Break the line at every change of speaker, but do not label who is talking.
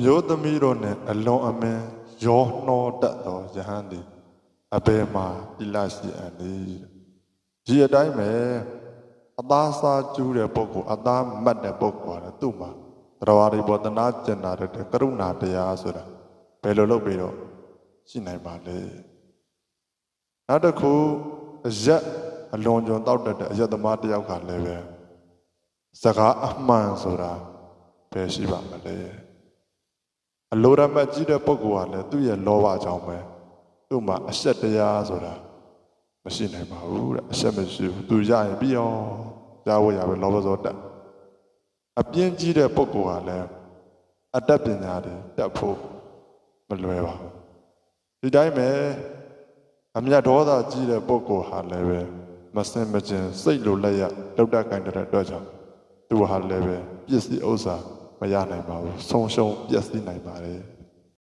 မျိုးသမီးတို့နှင့်အလွန်အမင်းရောနှောတတ်သောယဟန်သည်အဘယ်မှာတိလရှိအပ်နည်းဒီအတိုင်းပဲအသားစားကျူးတဲ့ပုဂ္ဂိုလ်အသားမတ်တဲ့ပုဂ္ဂိုလ်ကလည်းသူ့မှာတရားရိဘောတနာကျင်နာတဲ့ကရုဏာတရားဆိုတာဘယ်လိုလုပ်ပြီးတော့ရှိနိုင်ပါလဲနောက်တစ်ခုအရက်အလွန်ကျွံတောက်တတ်တဲ့အရက်သမားတစ်ယောက်ကလည်းပဲစကားအမှန်ဆိုတာဘယ်ရှိပါမလဲ အလိုရမတ်ကြီးတဲ့ပုဂ္ဂိုလ်ကလည်းသူ့ရဲ့လောဘကြောင့်ပဲသူ့မှာအဆက်တရားဆိုတာမရှိနိုင်ပါဘူးတဲ့အဆက်မရှိဘူးသူရရင်ပြီးအောင်ကြားဖို့ရပဲလောဘဇောတက်အပြင်းကြီးတဲ့ပုဂ္ဂိုလ်ကလည်းအတတ်ပညာတွေတက်ဖို့မလွယ်ပါဘူးဒီတိုင်းပဲအမျက်ဒေါသကြီးတဲ့ပုဂ္ဂိုလ်ဟာလည်းပဲမစင်မကျင်စိတ်လိုလက်ရတောက်တကိုင်းတဲ့အတွက်ကြောင့်သူဟာလည်းပဲပစ္စည်းဥစ္စာ မရနိုင်ပါဘူးဆုံးရှုံးပျက်စီးနိုင်ပါတယ်